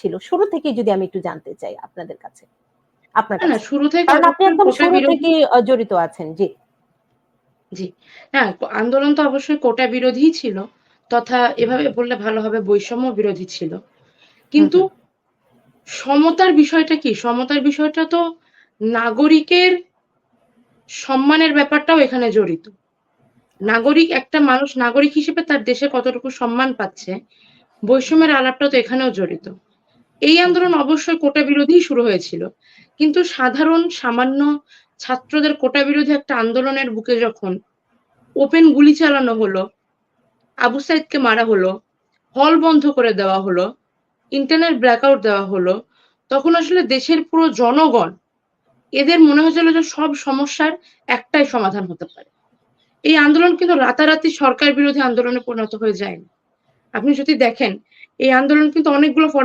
ছিল। শুরু থেকে যদি আমি একটু জানতে চাই আপনাদের কাছে আপনার না না শুরু থেকে আপনি একদম শুরু থেকে জড়িত আছেন জি। জি। হ্যাঁ আন্দোলন তো অবশ্যই কোটা বিরোধী ছিল তথা এভাবে বললে ভালো হবে বৈষম্য বিরোধী ছিল। কিন্তু সমতার বিষয়টা কি? সমতার বিষয়টা তো নাগরিকের সম্মানের ব্যাপারটাও এখানে জড়িত। নাগরিক একটা মানুষ নাগরিক হিসেবে তার দেশে কতটুকু সম্মান পাচ্ছে বৈষম্যের আলাপটা তো এখানেও জড়িত। এই আন্দোলন অবশ্যই কোটা বিরোধী শুরু হয়েছিল। কিন্তু সাধারণ, সামান্য ছাত্রদের কোটা বিরোধী একটা আন্দোলনের বুকে যখন ওপেন গুলি চালানো হলো, আবু সাইদকে মারা হলো, হল বন্ধ করে দেওয়া হলো, ইন্টারনেট ব্ল্যাকআউট দেওয়া হলো, তখন আসলে দেশের পুরো জনগণ, এদের মনে হয়েছিল যে সব সমস্যার একটাই সমাধান হতে পারে। এই আন্দোলন কিন্তু রাতারাতি সরকার বিরোধী আন্দোলনে পরিণত হয়ে যায়নি। আপনি যদি দেখেন, এই আন্দোলন কিন্তু অনেকগুলো